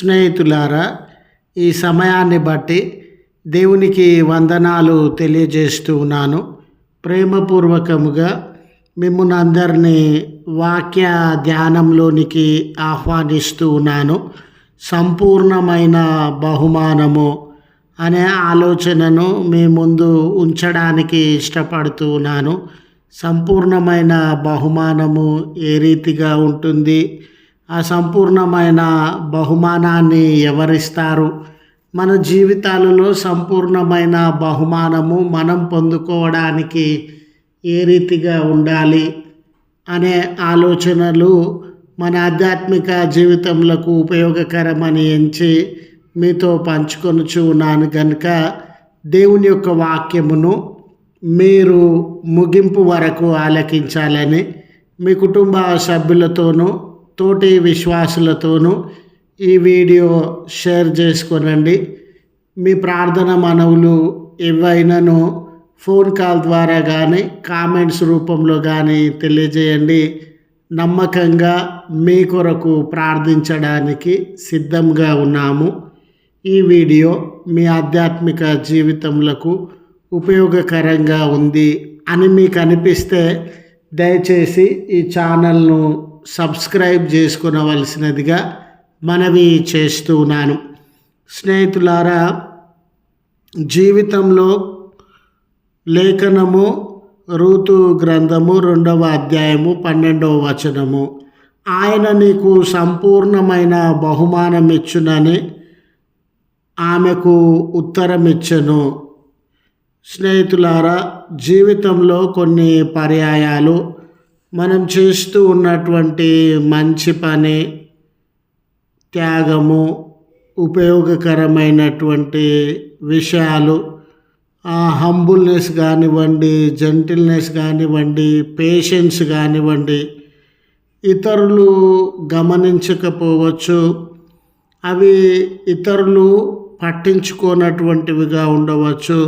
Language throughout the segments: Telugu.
స్నేహితులారా ఈ సమయాన్ని బట్టి దేవునికి వందనాలు తెలియజేస్తూ ఉన్నాను. ప్రేమపూర్వకముగా మిమ్మల్ని అందరినీ వాక్య ధ్యానంలోనికి ఆహ్వానిస్తూ ఉన్నాను. సంపూర్ణమైన బహుమానము అనే ఆలోచనను మీ ముందు ఉంచడానికి ఇష్టపడుతూ ఉన్నాను. సంపూర్ణమైన బహుమానము ఏ రీతిగా ఉంటుంది? ఆ సంపూర్ణమైన బహుమానాన్ని ఎవరిస్తారు? మన జీవితాలలో సంపూర్ణమైన బహుమానము మనం పొందుకోవడానికి ఏ రీతిగా ఉండాలి అనే ఆలోచనలు మన ఆధ్యాత్మిక జీవితములకు ఉపయోగకరమని ఎంచి మీతో పంచుకొనుచు ఉన్నాను కనుక దేవుని యొక్క వాక్యమును మీరు ముగింపు వరకు ఆలకించాలని మీ కుటుంబ సభ్యులతోనూ తోటి విశ్వాసులతోనూ ఈ వీడియో షేర్ చేసుకోనండి మీ ప్రార్థన మనవులు ఏవైనాను ఫోన్ కాల్ ద్వారా కానీ కామెంట్స్ రూపంలో కానీ తెలియజేయండి. నమ్మకంగా మీ కొరకు ప్రార్థించడానికి సిద్ధంగా ఉన్నాము. ఈ వీడియో మీ ఆధ్యాత్మిక జీవితములకు ఉపయోగకరంగా ఉంది అని మీకు అనిపిస్తే దయచేసి ఈ ఛానల్ను సబ్స్క్రైబ్ చేసుకునవలసినదిగా మనవి చేస్తున్నాను స్నేహితులారా జీవితంలో లేఖనము ఋతు గ్రంథము రెండవ అధ్యాయము పన్నెండవ వచనము. ఆయన నీకు సంపూర్ణమైన బహుమానం ఇచ్చునని ఆమెకు ఉత్తరం ఇచ్చను స్నేహితులారా జీవితంలో కొన్ని పర్యాయాలు మనం చేస్తూ ఉన్నటువంటి మంచి పని త్యాగము ఉపయోగకరమైనటువంటి విషయాలు హంబుల్నెస్ కానివ్వండి జెంటిల్నెస్ కానివ్వండి పేషెన్స్ కానివ్వండి ఇతరులు గమనించకపోవచ్చు. అవి ఇతరులు పట్టించుకోనటువంటివిగా ఉండవచ్చు.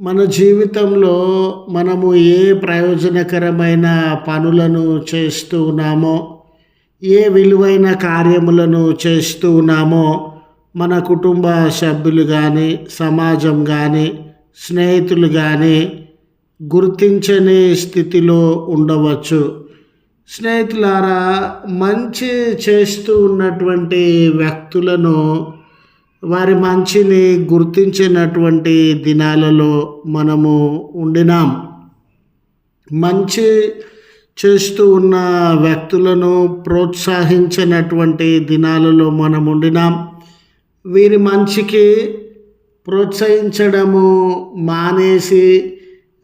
మన జీవితంలో మనము ఏ ప్రయోజనకరమైన పనులను చేస్తూ ఉన్నామో ఏ విలువైన కార్యములను చేస్తూ ఉన్నామో మన కుటుంబ సభ్యులు కానీ సమాజం కానీ స్నేహితులు కానీ గుర్తించని స్థితిలో ఉండవచ్చు. స్నేహితులారా మంచి చేస్తూ ఉన్నటువంటి వ్యక్తులను వారి మంచిని గుర్తించినటువంటి దినాలలో మనము ఉండినాం. మంచి చేస్తూ ఉన్న వ్యక్తులను ప్రోత్సహించినటువంటి దినాలలో మనం ఉండినాం. వీరి మంచికి ప్రోత్సహించడము మానేసి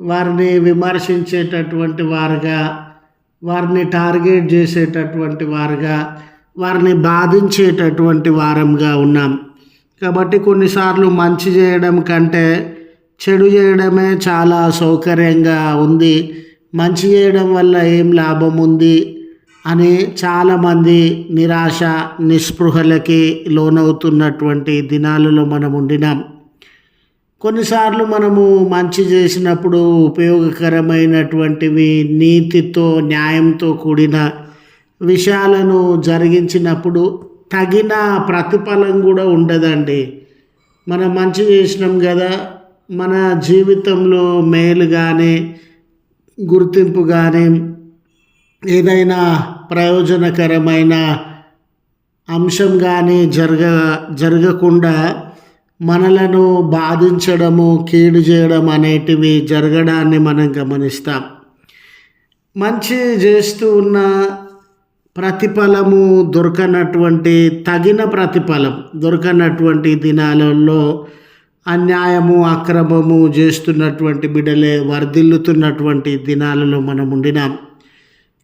వారిని విమర్శించేటటువంటి వారుగా వారిని టార్గెట్ చేసేటటువంటి వారుగా వారిని బాధించేటటువంటి వారంగా ఉన్నాం. కాబట్టి కొన్నిసార్లు మంచి చేయడం కంటే చెడు చేయడమే చాలా సౌకర్యంగా ఉంది. మంచి చేయడం వల్ల ఏం లాభం ఉంది? అని చాలామంది నిరాశ నిస్పృహలకి లోనవుతున్నటువంటి దినాలలో మనం ఉండినాం. కొన్నిసార్లు మనము మంచి చేసినప్పుడు ఉపయోగకరమైనటువంటివి నీతితో న్యాయంతో కూడిన విషయాలను జరిగించినప్పుడు తగిన ప్రతిఫలం కూడా ఉండదండి. మనం మంచి చేసినాం కదా మన జీవితంలో మేలు కానీ గుర్తింపు కానీ ఏదైనా ప్రయోజనకరమైన అంశం కానీ జరగ జరగకుండా మనలను బాధించడము కీడు చేయడం అనేటివి జరగడాన్ని మనం గమనిస్తాం. మంచి చేస్తూ ఉన్న ప్రతిఫలము దొరకనటువంటి తగిన ప్రతిఫలం దొరకనటువంటి దినాలలో అన్యాయము అక్రమము చేస్తున్నటువంటి బిడలే వర్ధిల్లుతున్నటువంటి దినాలలో మనం ఉండినాం.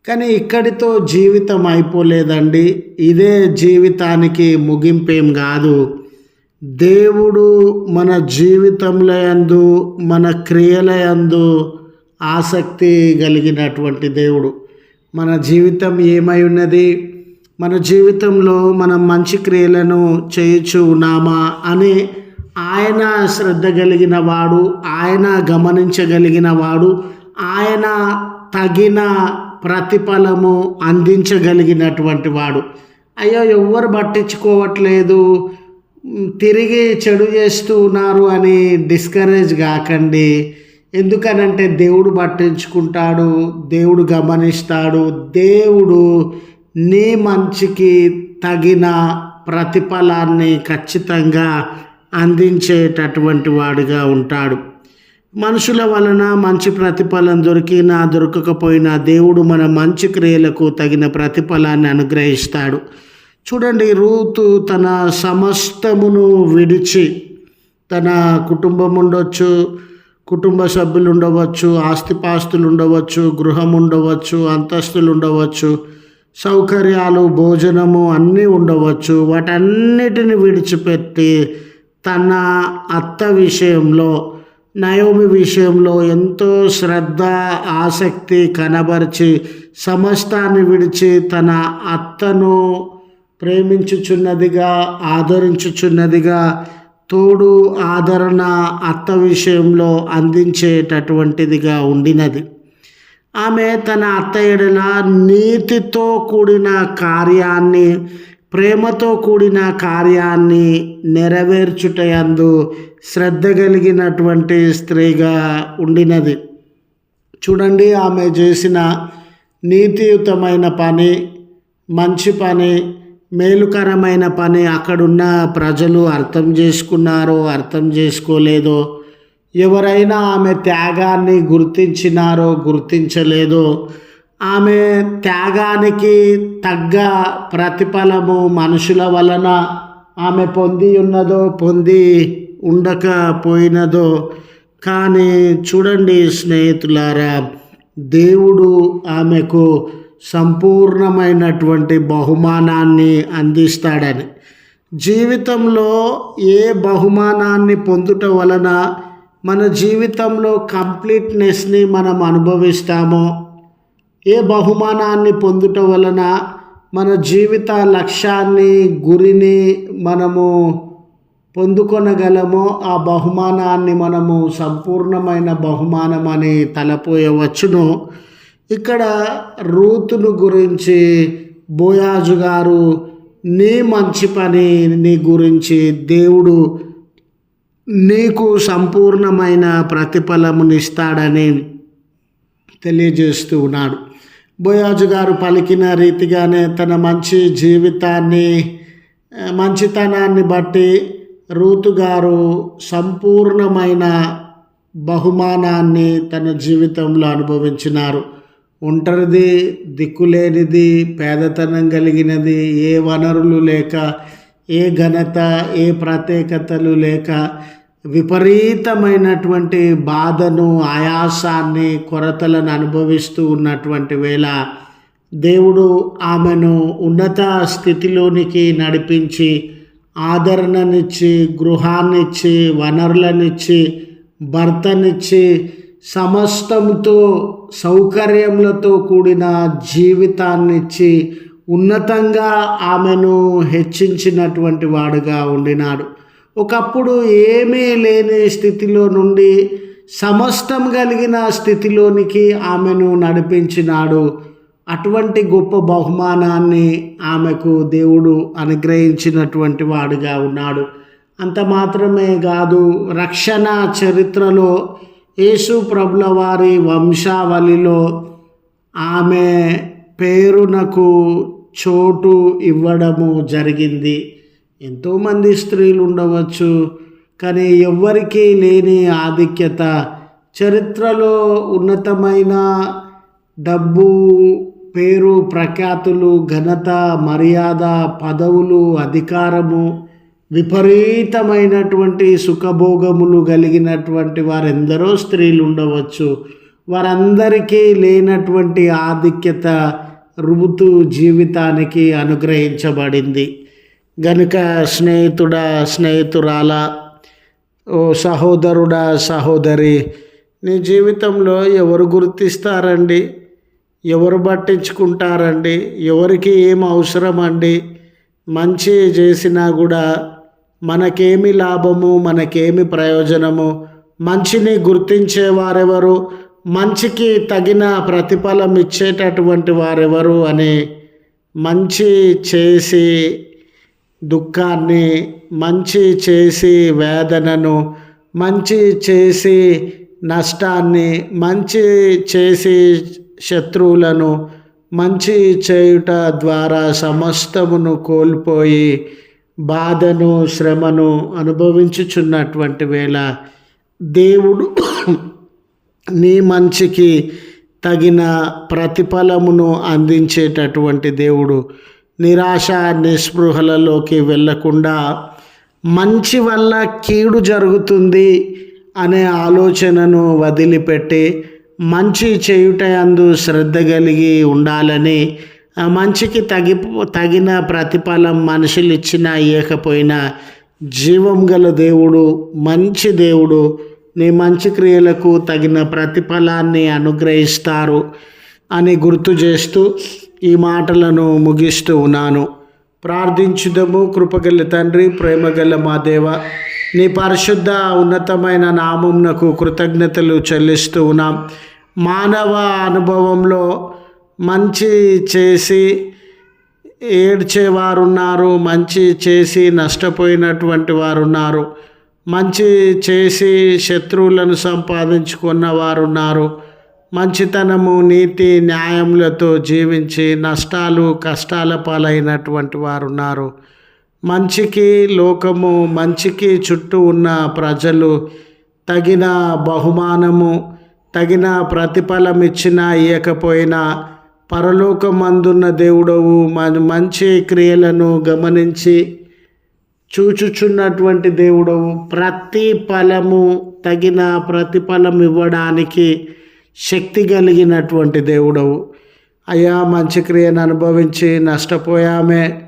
కానీ ఇక్కడితో జీవితం అయిపోలేదండి. ఇదే జీవితానికి ముగింపేం కాదు. దేవుడు మన జీవితంలో యందు మన క్రియల యందు ఆసక్తి కలిగినటువంటి దేవుడు. మన జీవితం ఏమై ఉన్నది? మన జీవితంలో మనం మంచి క్రియలను చేయుచు ఉన్నామా? అని ఆయన శ్రద్ధ కలిగిన వాడు ఆయన గమనించగలిగిన వాడు ఆయన తగిన ప్రతిఫలము అందించగలిగినటువంటి వాడు. అయ్యో ఎవ్వరు పట్టించుకోవట్లేదు. తిరిగి చెడు చేస్తూ ఉన్నారు అని డిస్కరేజ్ కాకండి. ఎందుకనంటే దేవుడు పట్టించుకుంటాడు దేవుడు గమనిస్తాడు దేవుడు నీ మంచికి తగిన ప్రతిఫలాన్ని ఖచ్చితంగా అందించేటటువంటి వాడిగా ఉంటాడు. మనుషుల వలన మంచి ప్రతిఫలం దొరికినా దొరకకపోయినా దేవుడు మన మంచి క్రియలకు తగిన ప్రతిఫలాన్ని అనుగ్రహిస్తాడు. చూడండి రూతు తన సమస్తమును విడిచి తన కుటుంబం ఉండొచ్చు కుటుంబ సభ్యులు ఉండవచ్చు ఆస్తిపాస్తులు ఉండవచ్చు గృహం ఉండవచ్చు అంతస్తులు ఉండవచ్చు సౌకర్యాలు భోజనము అన్నీ ఉండవచ్చు. వాటన్నిటిని విడిచిపెట్టి తన అత్త విషయంలో నయోమి విషయంలో ఎంతో శ్రద్ధ ఆసక్తి కనబరిచి సమస్తాన్ని విడిచి తన అత్తను ప్రేమించుచున్నదిగా ఆదరించుచున్నదిగా తోడు ఆదరణ అత్త విషయంలో అందించేటటువంటిదిగా ఉండినది. ఆమె తన అత్త ఎడల నీతితో కూడిన కార్యాన్ని ప్రేమతో కూడిన కార్యాన్ని నెరవేర్చుటయందు శ్రద్ధ కలిగినటువంటి స్త్రీగా ఉండినది. చూడండి ఆమె చేసిన నీతియుతమైన పని మంచి పని మేలుకరమైన పని అక్కడున్న ప్రజలు అర్థం చేసుకున్నారో అర్థం చేసుకోలేదో ఎవరైనా ఆమె త్యాగాన్ని గుర్తించినారో గుర్తించలేదో ఆమె త్యాగానికి తగ్గ ప్రతిఫలము మనుషుల వలన ఆమె పొంది ఉన్నదో పొంది ఉండకపోయినదో. కానీ చూడండి స్నేహితులారా దేవుడు ఆమెకు సంపూర్ణమైనటువంటి బహుమానాన్ని అందిస్తాడని. జీవితంలో ఏ బహుమానాన్ని పొందుట వలన మన జీవితంలో కంప్లీట్నెస్ని మనం అనుభవిస్తామో ఏ బహుమానాన్ని పొందుట వలన మన జీవిత లక్ష్యాన్ని గురిని మనము పొందుకొనగలమో ఆ బహుమానాన్ని మనము సంపూర్ణమైన బహుమానం అని తలపోయవచ్చును. ఇక్కడ రూతును గురించి బోయాజు గారు నీ మంచి పని నీ గురించి దేవుడు నీకు సంపూర్ణమైన ప్రతిఫలమునిస్తాడని తెలియజేస్తూ ఉన్నాడు. బోయాజు గారు పలికిన రీతిగానే తన మంచి జీవితాన్ని మంచితనాన్ని బట్టి రూతు గారు సంపూర్ణమైన బహుమానాన్ని తన జీవితంలో అనుభవించినారు. ఒంటరిది దిక్కులేనిది పేదతనం కలిగినది ఏ వనరులు లేక ఏ ఘనత ఏ ప్రత్యేకతలు లేక విపరీతమైనటువంటి బాధను ఆయాసాన్ని కొరతలను అనుభవిస్తూ ఉన్నటువంటి వేళ దేవుడు ఆమెను ఉన్నత స్థితిలోనికి నడిపించి ఆదరణనిచ్చి గృహాన్నిచ్చి వనరులనిచ్చి భర్తనిచ్చి సమస్తంతో సౌకర్యములతో కూడిన జీవితాన్నిచ్చి ఉన్నతంగా ఆమెను హెచ్చించినటువంటి వాడుగా ఉండినాడు. ఒకప్పుడు ఏమీ లేని స్థితిలో నుండి సమస్తం కలిగిన స్థితిలోనికి ఆమెను నడిపించినాడు. అటువంటి గొప్ప బహుమానాన్ని ఆమెకు దేవుడు అనుగ్రహించినటువంటి వాడుగా ఉన్నాడు. అంత మాత్రమే కాదు రక్షణ చరిత్రలో యేసు ప్రభుల వారి వంశావళిలో ఆమె పేరునకు చోటు ఇవ్వడము జరిగింది. ఎంతోమంది స్త్రీలు ఉండవచ్చు కానీ ఎవ్వరికీ లేని ఆధిక్యత చరిత్రలో ఉన్నతమైన డబ్బు పేరు ప్రఖ్యాతులు ఘనత మర్యాద పదవులు అధికారము విపరీతమైనటువంటి సుఖభోగములు కలిగినటువంటి వారెందరో స్త్రీలు ఉండవచ్చు వారందరికీ లేనటువంటి ఆధిక్యత ఋతు జీవితానికి అనుగ్రహించబడింది. గనుక స్నేహితుడా స్నేహితురాల ఓ సహోదరుడా సహోదరి నీ జీవితంలో ఎవరు గుర్తిస్తారండి? ఎవరు పట్టించుకుంటారండి? ఎవరికి ఏం అవసరం అండి మంచి చేసినా కూడా మనకేమి లాభము మనకేమి ప్రయోజనము? మంచిని గుర్తించే వారెవరు మంచికి తగిన ప్రతిఫలం ఇచ్చేటటువంటి వారెవరు? అని మంచి చేసి దుఃఖాన్ని మంచి చేసి వేదనను మంచి చేసి నష్టాన్ని మంచి చేసి శత్రువులను మంచి చేయుట ద్వారా సమస్తమును కోల్పోయి బాధను శ్రమను అనుభవించుచున్నటువంటి వేళ దేవుడు నీ మంచికి తగిన ప్రతిఫలమును అందించేటటువంటి దేవుడు నిరాశ నిస్పృహలలోకి వెళ్ళకుండా మంచి వల్ల కీడు జరుగుతుంది అనే ఆలోచనను వదిలిపెట్టి మంచి చేయుట అందు శ్రద్ధ కలిగి ఉండాలని ఆ మంచికి తగి తగిన ప్రతిఫలం మనుషులు ఇచ్చినా ఇవ్వకపోయినా జీవం గల దేవుడు మంచి దేవుడు నీ మంచి క్రియలకు తగిన ప్రతిఫలాన్ని అనుగ్రహిస్తారు అని గుర్తు చేస్తూ ఈ మాటలను ముగిస్తూ ఉన్నాను. ప్రార్థించుదము. కృపగల తండ్రి ప్రేమగల మా దేవ నీ పరిశుద్ధ ఉన్నతమైన నామంనకు కృతజ్ఞతలు చెల్లిస్తూ ఉన్నాం. మానవ అనుభవంలో మంచి చేసి ఏడ్చేవారు ఉన్నారు మంచి చేసి నష్టపోయినటువంటి వారు ఉన్నారు మంచి చేసి శత్రువులను సంపాదించుకున్న వారు ఉన్నారు మంచితనము నీతి న్యాయములతో జీవించి నష్టాలు కష్టాల పాలైనటువంటి వారు ఉన్నారు మంచికి లోకము మంచికి చుట్టూ ఉన్న ప్రజలు తగిన బహుమానము తగిన ప్రతిఫలం ఇచ్చినా ఇవ్వకపోయినా పరలోకమందున్న దేవుడవు మంచి క్రియలను గమనించి చూచుచున్నటువంటి దేవుడవు ప్రతి ఫలము తగిన ప్రతిఫలం ఇవ్వడానికి శక్తి కలిగినటువంటి దేవుడవు. అయ్యా మంచి క్రియను అనుభవించి నష్టపోయామే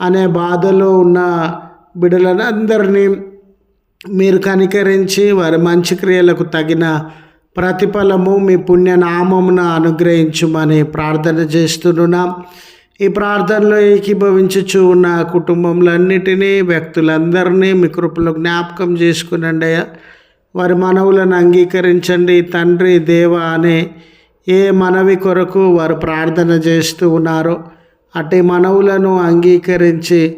అనే బాధలో ఉన్న బిడ్డలందరినీ మీరు కనికరించి వారి మంచి క్రియలకు తగిన ప్రతిఫలము మీ పుణ్యనామమున అనుగ్రహించుమని ప్రార్థన చేస్తున్నాం ఈ ప్రార్థనలో ఏకీభవించుచు ఉన్న కుటుంబంలన్నిటినీ వ్యక్తులందరినీ మీ కృపలో జ్ఞాపకం చేసుకునండి అయ్యా. వారి మనవులను అంగీకరించండి. తండ్రి దేవ అనే ఏ మనవి కొరకు వారు ప్రార్థన చేస్తూ ఉన్నారో అటు మనవులను అంగీకరించి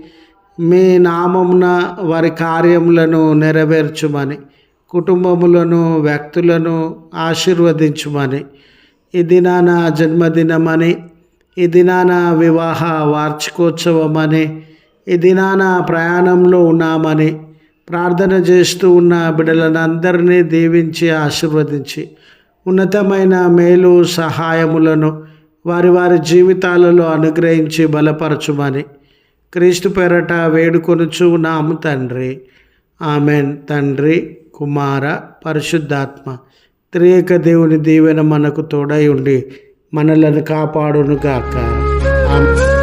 మీ నామమున వారి కార్యములను నెరవేర్చుమని కుటుంబములను వ్యక్తులను ఆశీర్వదించుమని. ఈ దినాన జన్మదినమని ఈ దినాన వివాహ వార్షికోత్సవమని ఈ దినాన ప్రయాణంలో ఉన్నామని ప్రార్థన చేస్తూ ఉన్న బిడ్డలనందరినీ దీవించి ఆశీర్వదించి ఉన్నతమైన మేలు సహాయములను వారి వారి జీవితాలలో అనుగ్రహించి బలపరచుమని క్రీస్తు పేరట వేడుకొనుచు నాము తండ్రి. ఆమెన్. తండ్రి కుమార పరిశుద్ధాత్మ త్రేక దేవుని దీవెన మనకు తోడై ఉండి మనలను కాపాడునుగాక. ఆమె